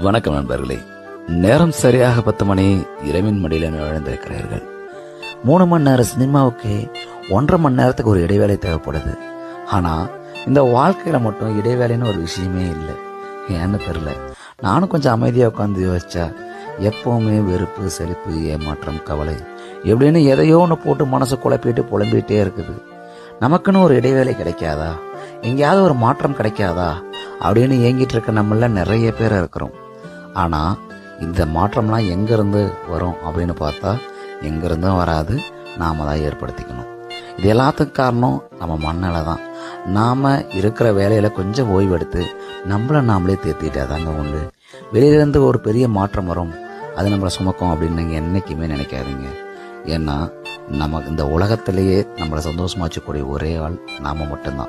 வணக்கம் நண்பர்களே. நேரம் சரியாக பத்து மணி இரவின் மடியில நுழைந்திருக்கிறீர்கள் மூணு மணி நேரம் சினிமாவுக்கு ஒன்றரை மணி நேரத்துக்கு ஒரு இடைவேளை தேவைப்படுது. ஆனா இந்த வாழ்க்கையில மட்டும் இடைவேளைன்னு ஒரு விஷயமே இல்லை. ஏன்னு தெரியல. நானும் கொஞ்சம் அமைதியா உட்காந்து யோசிச்சா எப்போவுமே வெறுப்பு செழிப்பு ஏமாற்றம் கவலை எப்படின்னு எதையோ ஒன்று போட்டு மனசு குழப்பிட்டு புலம்பிகிட்டே இருக்குது. நமக்குன்னு ஒரு இடைவேளை கிடைக்காதா? எங்கேயாவது ஒரு மாற்றம் கிடைக்காதா? அப்படின்னு ஏங்கிட்டு இருக்க நம்மள நிறைய பேர் இருக்கிறோம். ஆனால் இந்த மாற்றம்லாம் எங்கேருந்து வரும் அப்படின்னு பார்த்தா எங்கேருந்தும் வராது. நாம் தான் ஏற்படுத்திக்கணும். இது எல்லாத்துக்கும் காரணம் நம்ம மண்ணல தான். நாம் இருக்கிற வேலையில் கொஞ்சம் ஓய்வெடுத்து நம்மள நாமளே தேர்த்திட்டே தாங்க உண்டு. வெளியிலேருந்து ஒரு பெரிய மாற்றம் வரும். அது நம்மளை சுமக்கும் அப்படின்னு நீங்கள் என்றைக்குமே நினைக்காதீங்க. ஏன்னா நமக்கு இந்த உலகத்திலேயே நம்மளை சந்தோஷமா வச்சுக்கூடிய ஒரே ஆள் நாம் மட்டும்தான்.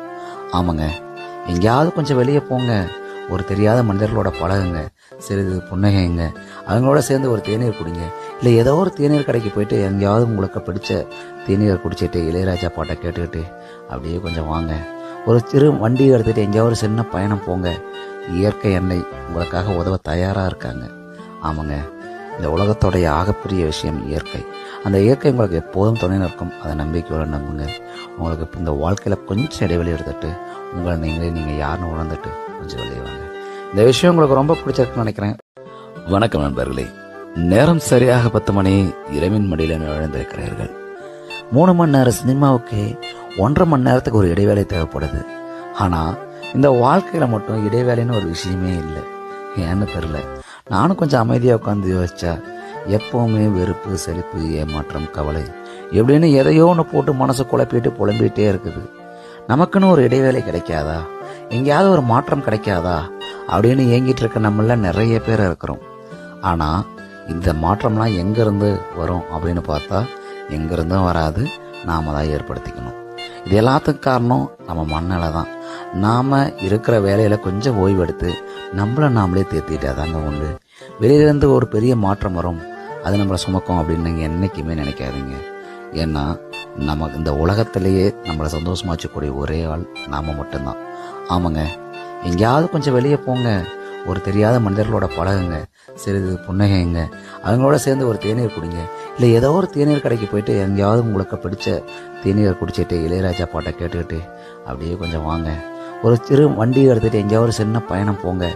ஆமாங்க எங்கேயாவது கொஞ்சம் வெளியே போங்க. ஒரு தெரியாத மனிதர்களோட பழகுங்க. சிறிது புன்னகைங்க. அவங்களோட சேர்ந்து ஒரு தேநீர் குடிங்க. இல்லை ஏதோ ஒரு தேநீர் கடைக்கு போயிட்டு எங்கேயாவது உங்களுக்கு பிடிச்ச தேநீரை குடிச்சிட்டு இளையராஜா பாட்டை கேட்டுக்கிட்டு அப்படியே கொஞ்சம் வாங்க. ஒரு சிறு வண்டி எடுத்துகிட்டு எங்கேயாவது ஒரு சின்ன பயணம் போங்க. இயற்கை எண்ணெய் உங்களுக்காக உதவ தயாராக இருக்காங்க. ஆமாங்க. இந்த உலகத்தோடைய ஆகப்பெரிய விஷயம் இயற்கை. அந்த இயற்கை உங்களுக்கு எப்போதும் துணை நிற்கும். அதை நம்பிக்கையோட நம்புங்க. உங்களுக்கு இந்த வாழ்க்கையில் கொஞ்சம் இடைவெளி எடுத்துட்டு உங்களை நீங்களே நீங்கள் யாருன்னு உணர்ந்துட்டு கொஞ்சம் வெளியே வாங்க. இந்த விஷயம் உங்களுக்கு ரொம்ப பிடிச்சிருக்குன்னு நினைக்கிறேன். வணக்கம் நண்பர்களே. நேரம் சரியாக பத்து மணி இரவின் மடியில நுழைந்திருக்கிறீர்கள். மூணு மணி நேரம் சினிமாவுக்கு ஒன்றரை மணி நேரத்துக்கு ஒரு இடைவேளை தேவைப்படுது. ஆனா இந்த வாழ்க்கையில மட்டும் இடைவேளைன்னு ஒரு விஷயமே இல்லை. ஏன்னு தெரியல. நானும் கொஞ்சம் அமைதியாக உட்காந்து யோசித்தேன் எப்போவுமே வெறுப்பு செழிப்பு ஏமாற்றம் கவலை எப்படின்னு எதையோ ஒன்று போட்டு மனசு குழப்பிட்டு புலம்பிகிட்டே இருக்குது. நமக்குன்னு ஒரு இடைவேளை கிடைக்காதா? எங்கேயாவது ஒரு மாற்றம் கிடைக்காதா? அப்படின்னு ஏங்கிட்டு இருக்க நம்மள நிறைய பேர் இருக்கிறோம். ஆனால் இந்த மாற்றம்லாம் எங்கேருந்து வரும் அப்படின்னு பார்த்தா எங்கேருந்தும் வராது. நாம தான் ஏற்படுத்திக்கணும். இது எல்லாத்துக்கும் காரணம் நம்ம மண்ணல தான். நாம் இருக்கிற வேலையில் கொஞ்சம் ஓய்வெடுத்து நம்மள நாமளே தேத்திட்டா தாங்க உண்டு. வெளியில இருந்து ஒரு பெரிய மாற்றம் வரும். அது நம்மளை சுமக்கும் அப்படின்னு நீங்கள் என்றைக்குமே நினைக்காதீங்க. ஏன்னா நமக்கு இந்த உலகத்திலேயே நம்மளை சந்தோஷமா வச்சுக்கூடிய ஒரே ஆள் நாம் மட்டும்தான். ஆமாங்க. எங்கேயாவது கொஞ்சம் வெளியே போங்க. ஒரு தெரியாத மனிதர்களோட பழகுங்க. சிறிது புன்னகைங்க. அவங்களோட சேர்ந்து ஒரு தேநீர் குடிங்க. இல்லை ஏதோ ஒரு தேநீர் கடைக்கு போயிட்டு எங்கேயாவது உங்களுக்கு பிடிச்ச தேநீரை குடிச்சிட்டு இளையராஜா பாட்டை கேட்டுக்கிட்டு அப்படியே கொஞ்சம் வாங்க. ஒரு சிறு வண்டி எடுத்துகிட்டு எங்கேயாவது ஒரு சின்ன பயணம் போங்க.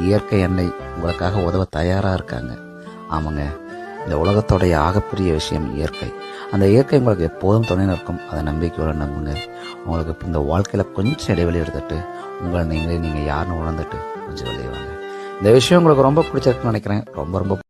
இயற்கை எண்ணெய் உங்களுக்காக உதவ தயாராக இருக்காங்க. ஆமாங்க. இந்த உலகத்தோடைய ஆகப்பெரிய விஷயம் இயற்கை. அந்த இயற்கை உங்களுக்கு எப்போதும் துணை நிற்கும். அதை நம்பிக்கையோட நம்புங்க. உங்களுக்கு இந்த வாழ்க்கையில் கொஞ்சம் இடைவெளி எடுத்துட்டு உங்களை நீங்களே நீங்கள் யாருன்னு உணர்ந்துட்டு கொஞ்சம் வெளியே வாங்க. இந்த விஷயம் உங்களுக்கு ரொம்ப பிடிச்சிருக்குன்னு நினைக்கிறேன். ரொம்ப ரொம்ப